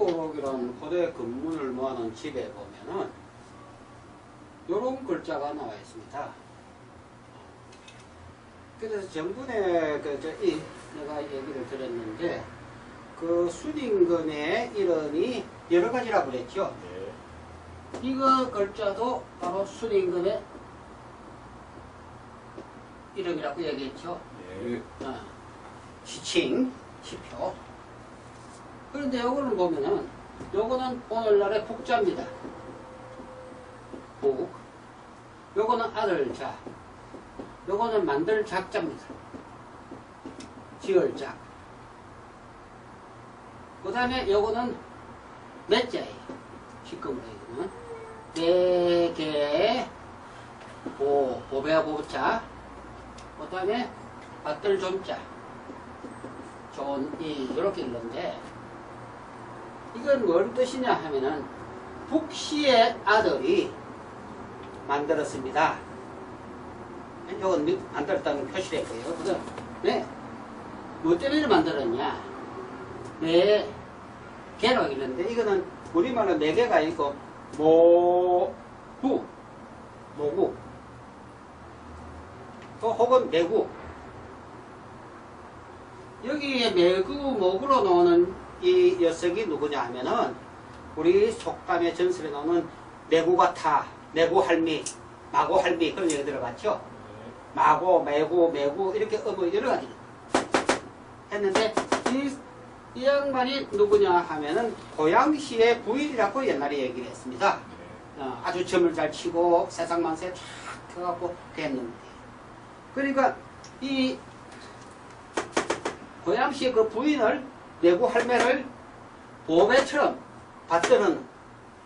궁고록이라는 고대 근문을 모아놓은 집에 보면은 요런 글자가 나와 있습니다. 그래서 정분에 그, 저, 이, 내가 얘기를 드렸는데, 그 순임금의 이름이 여러 가지라 그랬죠. 네. 이거 글자도 바로 순임금의 이름이라고 얘기했죠. 네. 어, 시칭, 시표. 그런데 요거를 보면은, 요거는 오늘날의 북자입니다. 북. 요거는 아들자. 요거는 만들 작자입니다. 지을 작. 그 다음에 요거는 몇자예요. 시금으로 이거는. 네 개, 보, 보배와 보자. 그 다음에 밭들 좀자. 좋은, 이, 요렇게 읽는데, 이건 뭘 뜻이냐 하면은, 북시의 아들이 만들었습니다. 이건 미- 만들었다는 표시를 했고요. 그다음 네. 뭐 때문에 만들었냐? 네 개로 있는데 이거는 우리말로 네 개가 있고 모구 모구 또 혹은 매구 여기에 매구 모구로 나오는 이 녀석이 누구냐 하면은 우리 속담의 전설에 나오는 매구가타, 매구할미, 마고할미 그런 얘기 들어봤죠? 마고, 매고, 매고 이렇게 어머 여러 가지 했는데 이, 이 양반이 누구냐 하면은 고양시의 부인이라고 옛날에 얘기를 했습니다. 어, 아주 점을 잘 치고 세상 만세 쫙 펴갖고 그랬는데 그러니까 이 고양시의 그 부인을 내구 할매를 보배처럼 받드는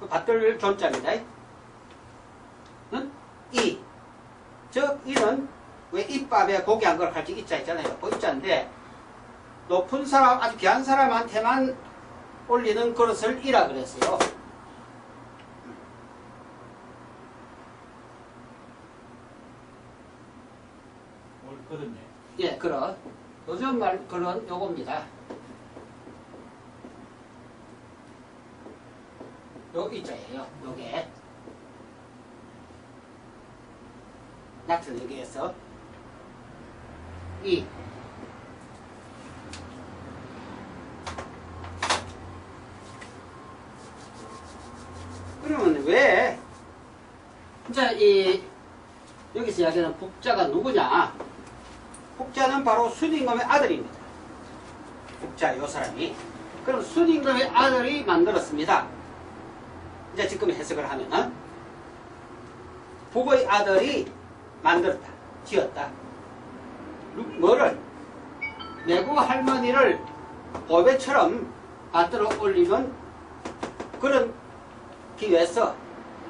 그 받들 존자입니다. 응? 이. 즉, 이는 왜 입밥에 고기 한걸 할지 입자 있잖아요. 그 입자인데, 높은 사람, 아주 귀한 사람한테만 올리는 그릇을 이라 그랬어요. 올 그렇네. 예, 그런. 요즘 말, 그런 요겁니다. 요 이자예요, 요게. 얕은 여기에서. 이. 그러면 왜, 자, 이, 여기서 이야기하는 북자가 누구냐? 북자는 바로 순임금의 아들입니다. 북자, 요 사람이. 그럼 순임금의 아들이 만들었습니다. 이제 지금 해석을 하면은, 북의 아들이 만들었다. 지었다. 누- 뭐를? 내구 할머니를 보배처럼 받들어 올리는 그런 기회에서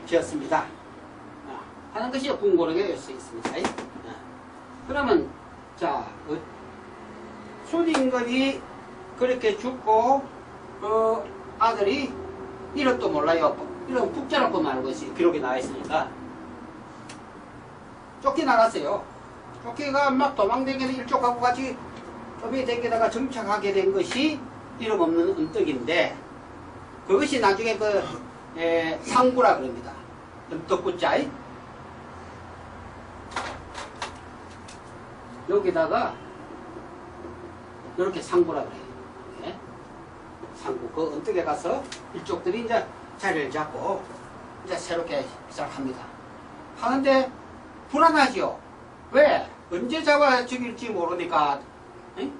지었습니다. 아, 하는 것이 궁고록에 수 있습니다. 아, 그러면 자, 어, 순임금이 그렇게 죽고 그 아들이 이름도 몰라요. 이런 북자라고만 알고 있어요. 기록이 나와 있으니까. 쫓겨나갔어요. 쫓겨가 막 도망다니는 일족하고 같이 좀이 댕기다가 정착하게 된 것이 이름 없는 은떡인데 그것이 나중에 그 에, 상구라 그럽니다. 덕구자이 여기다가 이렇게 상구라 그래요. 예? 상구 그 언덕에 가서 일족들이 이제 자리를 잡고 이제 새롭게 시작합니다. 하는데 불안하지요. 왜? 언제 잡아 죽일지 모르니까 응?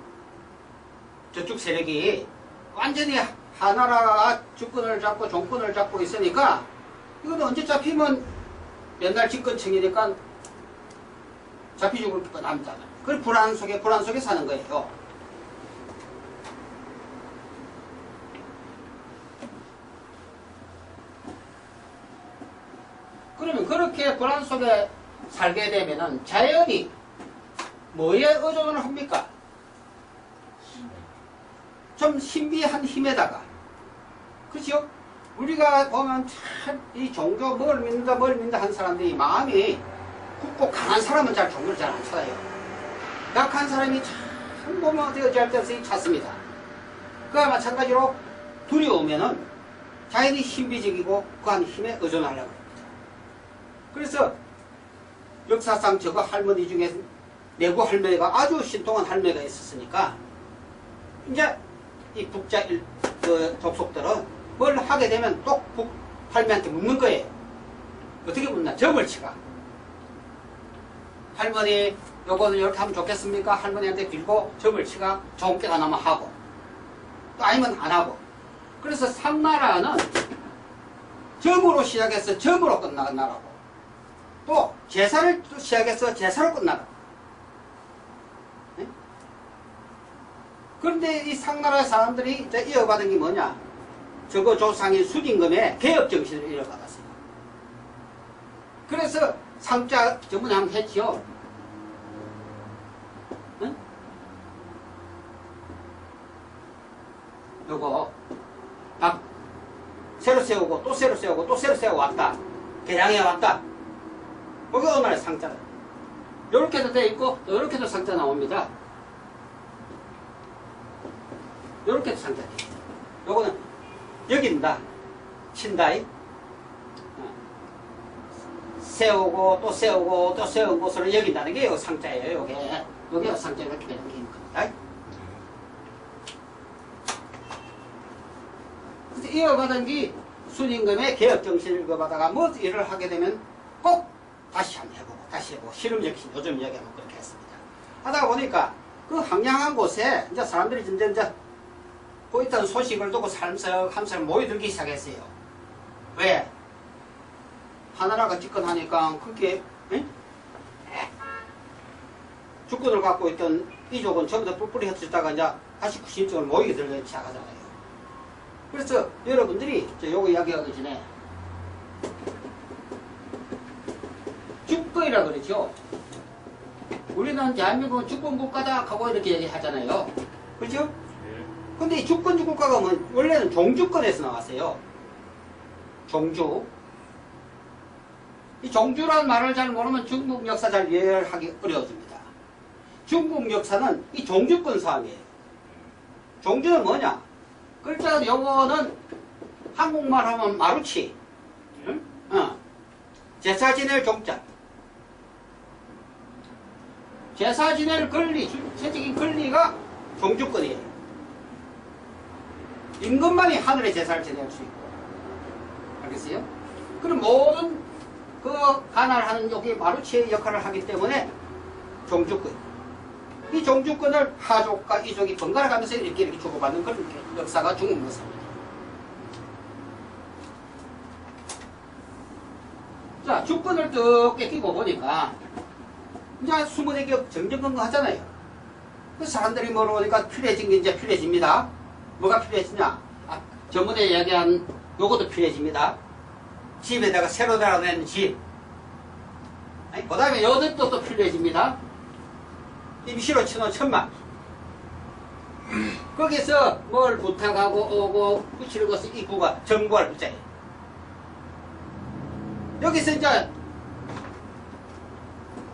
저쪽 세력이 완전히 하나라가 주권을 잡고 종권을 잡고 있으니까 이건 언제 잡히면 옛날 집권층이니까 잡히 죽을 뻔합니다. 그 불안 속에 불안 속에 사는 거예요. 그렇게 불안 속에 살게 되면은 자연이 뭐에 의존을 합니까? 좀 신비한 힘에다가 그죠? 우리가 보면 참 이 종교 뭘 믿는다 뭘 믿는다 하는 사람들이 마음이 굳고 강한 사람은 잘 종교를 잘 안 찾아요. 약한 사람이 참 보면 어디 어찌할 때 없이 찾습니다. 그와 마찬가지로 두려우면은 자연히 신비적이고 그안 힘에 의존하려고. 그래서 역사상 저거 할머니 중에 내구 할머니가 아주 신통한 할머니가 있었으니까 이제 이 북자 일, 그 족속들은 뭘 하게 되면 똑북 할머니한테 묻는 거예요. 어떻게 묻나? 점을 치가. 할머니 요거는 이렇게 하면 좋겠습니까? 할머니한테 빌고 점을 치가 좋은 게가 나면 하고 또 아니면 안 하고 그래서 상나라는 점으로 시작해서 점으로 끝나는 나라고 또 제사를 또 시작해서 제사로 끝나고 네? 그런데 이 상나라 사람들이 이어받은 게 뭐냐 저거 조상인 수딩금의 개혁정신을 이어받았어요 그래서 상자 전문에 한번 했지요 응? 요거 딱 새로 세우고 또 새로 세우고 또 새로 세우고 왔다. 개량해 왔다. 그게 오늘의 상자다. 요렇게도 돼 있고 또 요렇게도 상자 나옵니다. 요렇게도 상자 돼. 요거는 여긴다. 친다이. 어. 세우고 또 세우고 또 세운 곳으로 여긴다는 게 요 상자예요. 요게. 요게 상자 이렇게 되는 게 겁니다. 그래서 이어받은 게 순임금의 개혁 정신을 이어받아가 뭐 일을 하게 되면 꼭 다시 한번 해보고 다시 해보고 실험적인 요즘 이야기하면 그렇게 했습니다. 하다가 보니까 그 황량한 곳에 이제 사람들이 점점 이제 그 있던 소식을 두고 살면서 모여들기 시작했어요. 왜? 하나라가 집권하니까 그렇게 응? 주권을 갖고 있던 이족은 전부 다 뿔뿔이 흩어졌다가 이제 다시 구심적으로 모이게 들기 시작하잖아요. 그래서 여러분들이 저 요거 이야기하기 전에 주권이라 그러죠. 우리는 대한민국은 주권 국가다 하고 이렇게 얘기하잖아요. 그렇죠? 예. 근데 이 주권 국가가 뭐 원래는 종주권에서 나왔어요. 종주. 이 종주라는 말을 잘 모르면 중국 역사 잘 이해하기 어려워집니다. 중국 역사는 이 종주권 사항이에요. 종주는 뭐냐? 글자 요거는 한국말 하면 마루치. 응? 어. 제사 지낼 종자. 제사 지낼 권리, 주체적인 권리가 종주권이에요. 임금만이 하늘의 제사를 지낼 수 있고. 알겠어요? 그럼 모든 그 관할하는 여기 마루치의 역할을 하기 때문에 종주권. 이 종주권을 하족과 이족이 번갈아 가면서 이렇게 이렇게 주고받는 그런 역사가 중국 역사입니다. 자, 주권을 쭉 뺏기고 보니까 이제 수문회격 정정건거 하잖아요. 그 사람들이 모르니까 필요해진 게 이제 필요해집니다. 뭐가 필요해지냐? 아, 전번에 이야기한 요것도 필요해집니다. 집에다가 새로 달아낸 집. 그 다음에 요것도 또 필요해집니다. 임시로 쳐놓은 천막. 거기서 뭘 부탁하고 오고 붙이는 것은 입구가 정부할 붙자예요. 여기서 이제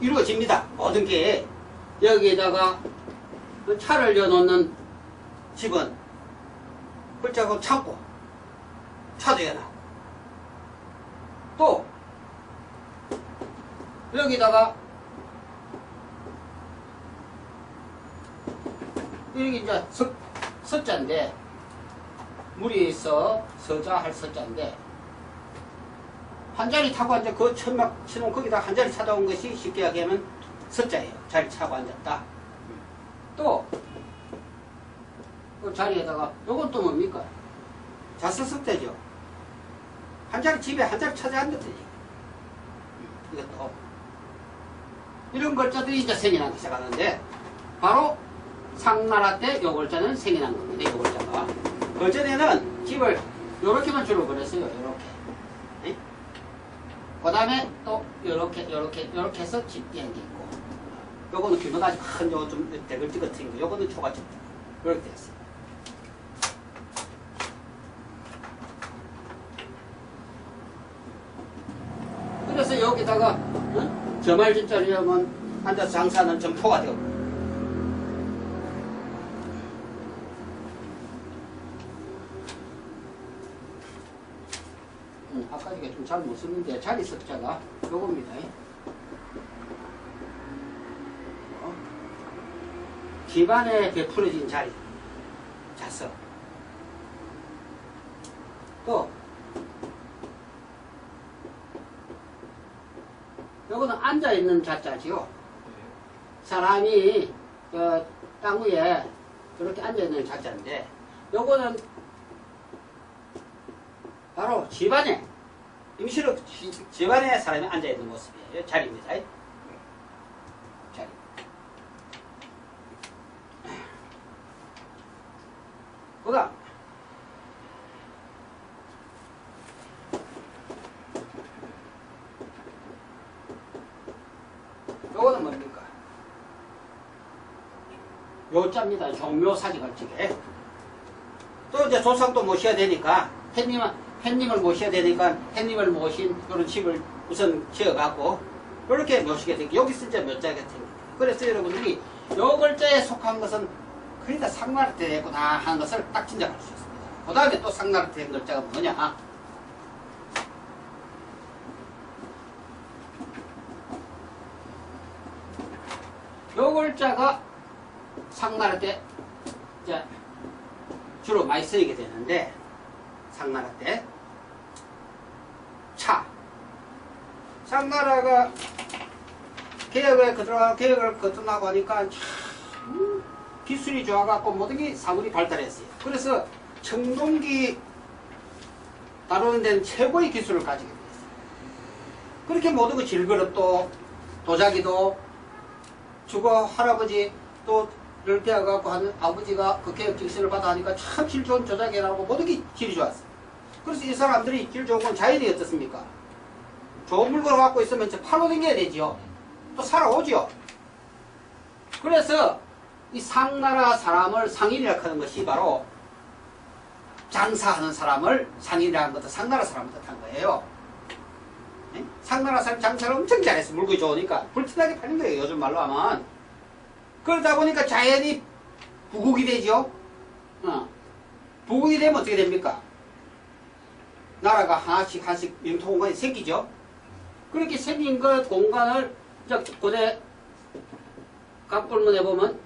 이루어집니다. 모든 게 여기에다가 그 차를 여놓는 집은 글자고 창고 차도 여놔. 또 여기다가 여기 이제 석, 서자인데 물이 있어 서자 할 서자인데 한 자리 타고 앉아 그 천막 치놓은 거기다 한 자리 찾아온 것이 쉽게 얘기하면 서자예요. 자리 차고 앉았다. 또, 그 자리에다가, 요건 또 뭡니까? 자서석대죠. 한 자리 집에 한 자리 찾아 앉았더니. 이것도. 이런 글자들이 이제 생겨나기 시작하는데, 바로 상나라 때 요 글자는 생겨난 겁니다. 요 글자가. 그전에는 집을 요렇게만 주로 그렸어요. 요렇게. 그 다음에 또 요렇게 요렇게 요렇게 해서 집 연기 있고. 요거는 규모가 아주 큰요좀 대글지 같은 거. 요거는 초가집 이렇게 됐어요. 그래서 여기다가 어? 저말 진짜로 하면 앉아서 장사하는 점포가 되고 음, 아까 이게 좀 잘못 썼는데 자리 석자가 요겁니다. 어? 집안에 베풀어진 자리 자석 또 요거는 앉아 있는 자자지요. 사람이 어, 땅 위에 그렇게 앉아 있는 자자인데 요거는 바로 집안에 임시로 지- 집안에 사람이 앉아 있는 모습이에요. 자리입니다. 자리. 그 다음 요거는 뭡니까? 요자입니다. 종묘사지 걸치게. 또 이제 조상도 모셔야 되니까 햇님, 햇님을 모셔야 되니까 햇님을 모신 그런 집을 우선 지어갖고 이렇게 모시게 되고 여기서 이제 몇 자가 됩니다. 그래서 여러분들이 요 글자에 속한 것은 상나라테 됐구나 하는 것을 딱 짐작할 수 있습니다. 그 다음에 또 상나라테 된 글자가 뭐냐? 요 글자가 이제 주로 많이 쓰이게 되는데 상나라 때 차. 상나라가 개혁을 거듭나 개혁을 거듭나고 하니까 참 기술이 좋아갖고 모든 게 사물이 발달했어요. 그래서 청동기 다루는 데는 최고의 기술을 가지게 됐어요. 그렇게 모든 거 질그릇도 도자기도 주거 할아버지 또를 배워갖고 하는 아버지가 그 개혁 직선을 받아 하니까 참 질 좋은 조작이라고 모든 게 질이 좋았어요. 그래서 이 사람들이 질 좋은 건 자연이 어떻습니까? 좋은 물건을 갖고 있으면 팔로 댕겨야 되지요. 또 살아오지요. 그래서 이 상나라 사람을 상인이라고 하는 것이 바로 장사하는 사람을 상인이라는 것도 상나라 사람을 뜻한 거예요. 네? 상나라 사람 장사를 엄청 잘했어. 물건이 좋으니까. 불티나게 팔린 거예요. 요즘 말로 하면. 그러다 보니까 자연이 부국이 되죠. 어. 부국이 되면 어떻게 됩니까? 나라가 하나씩 하나씩 영토 공간이 생기죠. 그렇게 생긴 그 공간을 고대 갑골문에 보면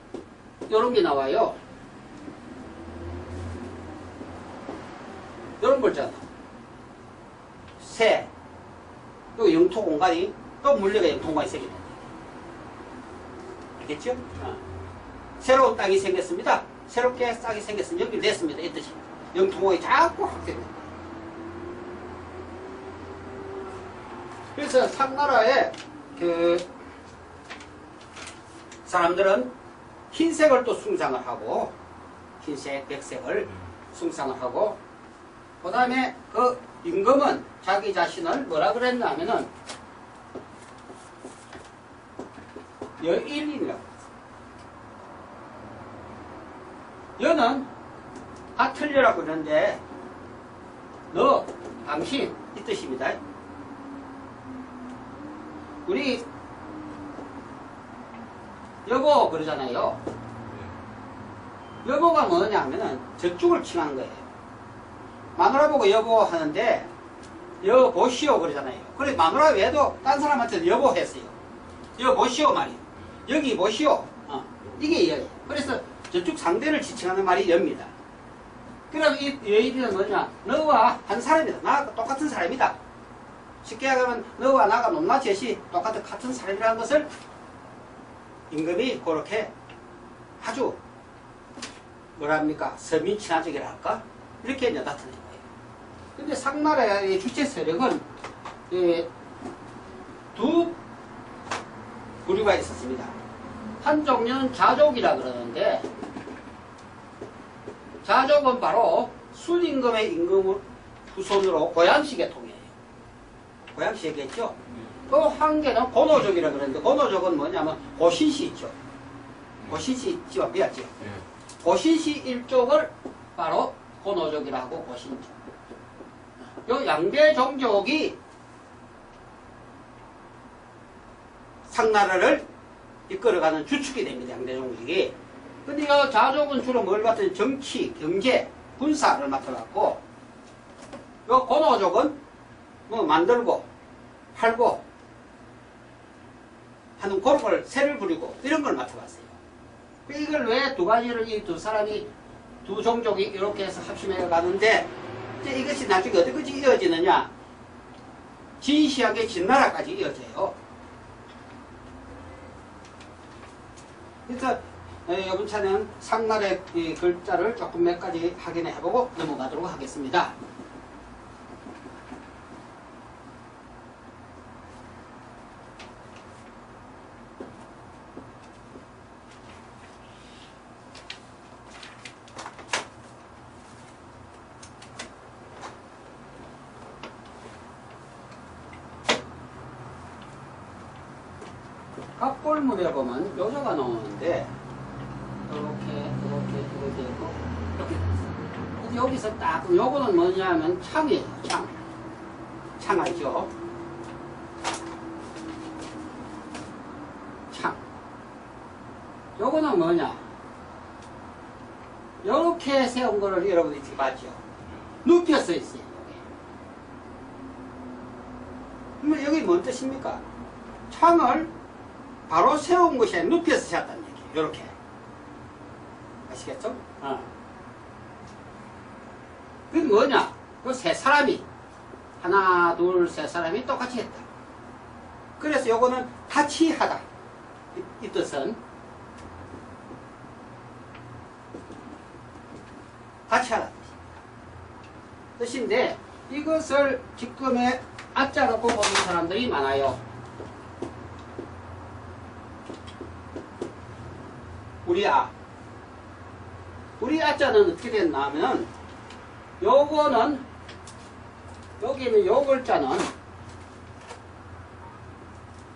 이런 게 나와요. 이런 글자. 새. 또 영토 공간이 또 물리가 영토 공간이 생깁니다. 알겠죠? 어. 새로운 땅이 생겼습니다. 새롭게 땅이 생겼으면 여기 냈습니다. 이 뜻이. 영토 공간이 자꾸 확대됩니다. 그래서 상나라의 그 사람들은 흰색을 또 숭상을 하고 흰색, 백색을 숭상을 하고 그 다음에 그 임금은 자기 자신을 뭐라 그랬냐 하면은 여일인이라고 여는 같을려라고 그러는데 너, 당신 이 뜻입니다. 우리 여보 그러잖아요. 여보가 뭐냐 하면은 저쪽을 칭하는 거예요. 마누라 보고 여보 하는데 여보시오 그러잖아요. 그래 마누라 외에도 딴 사람한테는 여보 했어요. 여보시오 말이에요. 여기 보시오. 어, 이게 여예요. 그래서 저쪽 상대를 지칭하는 말이 여입니다. 그럼 이 여인은 뭐냐? 너와 한 사람이다. 나와 똑같은 사람이다. 쉽게 하면 너와 나가 높낮이시 똑같은 같은 사람이라는 것을 임금이 그렇게 아주 뭐랍니까 서민 친화적이라 할까 이렇게 이제 나타낸 거예요. 근데 상나라의 주체 세력은 예, 두 부류가 있었습니다. 한 종류는 자족이라 그러는데 자족은 바로 순임금의 임금 후손으로 고양시계 통해요. 고양시 얘기했죠? 또한 개는 고노족이라 그러는데 고노족은 뭐냐면 고신시 있죠. 고신시 지와 비었죠. 고신시 일족을 바로 고노족이라고 고신족. 요 양대 종족이 상나라를 이끌어가는 주축이 됩니다. 양대 종족이. 근데 이 자족은 주로 뭘 맡은 정치, 경제, 군사를 맡아갖고 요 고노족은 뭐 만들고 팔고 하는 그런 걸 새를 부리고 이런 걸 맡아봤어요. 그 이걸 왜 두 가지를 이 두 사람이 두 종족이 이렇게 해서 합심해 가는데 이제 이것이 나중에 어디까지 이어지느냐? 진시하게 진나라까지 이어져요. 그래서 에, 이번 차는 상날의 이 글자를 조금 몇 가지 확인해 보고 넘어가도록 하겠습니다. 각골문에 보면 요자가 나오는데 이렇게 이렇게 이렇게 있고 이렇게 있어요. 근데 여기서 딱 요거는 뭐냐면 창이에요. 창. 창 알죠? 창. 요거는 뭐냐? 요렇게 세운 거를 여러분이 지금 봤죠? 눕혀 써 있어요. 그러면 여기 뭔 뜻입니까? 창을 바로 세운 아니라 눕혀서 세웠다는 얘기예요. 이렇게. 아시겠죠? 어. 그게 뭐냐? 그세 사람이 하나, 둘, 세 사람이 똑같이 했다. 그래서 요거는 같이 하다. 이, 이 뜻은 같이 하다. 뜻인데 이것을 지금의 아자 갖고 보는 사람들이 많아요. 우리 아. 우리 아자는 어떻게 됐나 하면, 요거는, 여기 있는 요 글자는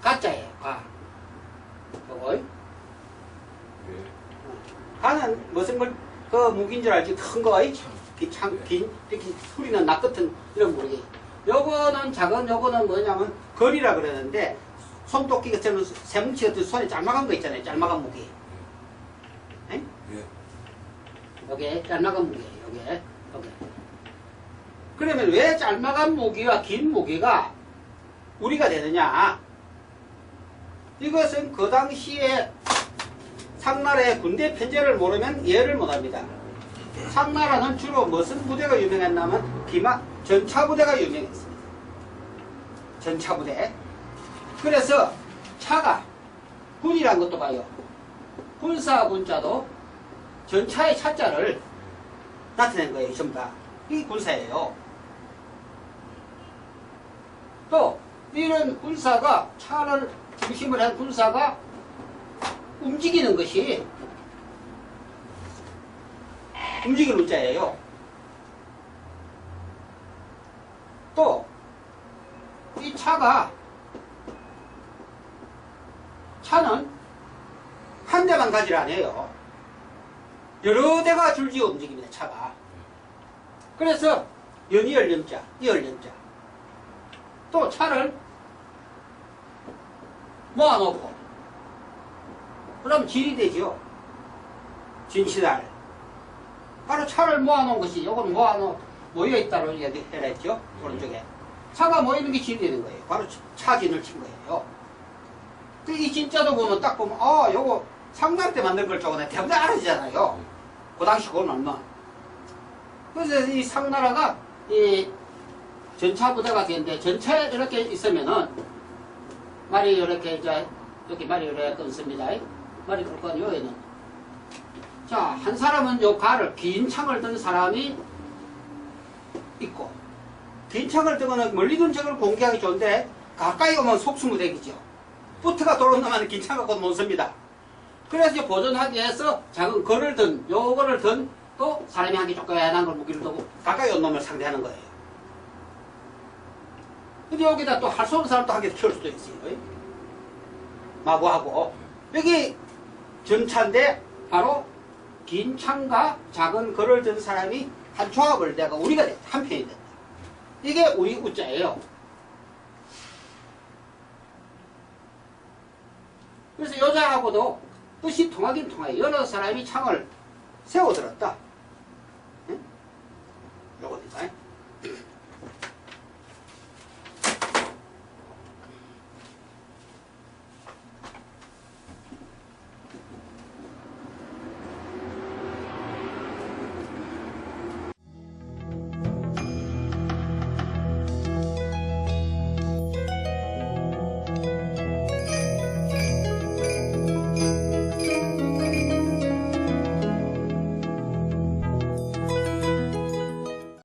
가짜예요, 가. 요거. 가는 무슨 걸, 그 무기인 줄 알지? 큰 거, 이 참, 긴, 이렇게 소리는 나 같은 이런 무기. 요거는 작은, 요거는 뭐냐면, 거리라 그러는데, 손도끼 같은 세뭉치 같은 손에 짤막한 거 있잖아요, 짤막한 무기. 에? 요게 짤막한 무기예요. 요게 요게. 그러면 왜 짤막한 무기와 긴 무기가 우리가 되느냐? 이것은 그 당시에 상나라의 군대 편제를 모르면 이해를 못합니다. 상나라는 주로 무슨 부대가 유명했냐면 비마 전차 부대가 유명했습니다. 전차 부대. 그래서 차가 군이란 것도 봐요. 군사 군자도 전차의 차자를 나타낸 거예요, 전부 다. 이 군사예요. 또, 이런 군사가, 차를 중심으로 한 군사가 움직이는 것이 움직이는 자예요. 또, 이 차가, 차는 한 대만 가지를 아니에요. 여러 대가 줄지어 움직입니다, 차가. 그래서 연이열 염자, 이열 염자. 또 차를 모아놓고, 그럼 질이 되죠. 진시달. 바로 차를 모아놓은 것이, 요건 모아놓, 모여있다고 얘기해라 했죠. 오른쪽에. 차가 모이는 게 질이 되는 거예요. 바로 차진을 친 거예요. 그이 진짜도 보면 딱 보면, 아, 요거 상날 때 만든 걸 저거네. 대부분 알아지잖아요. 그 당시 그건 얼마. 그래서 이 상나라가 이 전차 부대가 되는데 전차에 이렇게 있으면은 말이 이렇게 이제 이렇게 말이 이렇게 끊습니다. 말이 끊고 여기는 자한 사람은 요 가를 긴 창을 든 사람이 있고 긴 창을 뜨거나 멀리 둔 적을 공개하기 좋은데 가까이 오면 속수무대기죠. 부트가 돌아오면 긴창 갖고 못 씁니다. 그래서 보존하기 위해서 작은 걸을 든, 요거를 든, 또 사람이 한 개 조그만한 걸 무기를 두고 가까이 온 놈을 상대하는 거예요. 근데 여기다 또 할 수 없는 사람도 하게 키울 수도 있지. 어이? 예? 마구하고. 여기 전차인데, 바로 긴 창과 작은 글을 든 사람이 한 조합을 내가 우리가 됐다. 한 편이 됐다. 이게 우리 우자예요. 그래서 여자하고도 뜻이 통하긴 통해. 여러 사람이 창을 세워들었다. 응? 요겁니다. 예?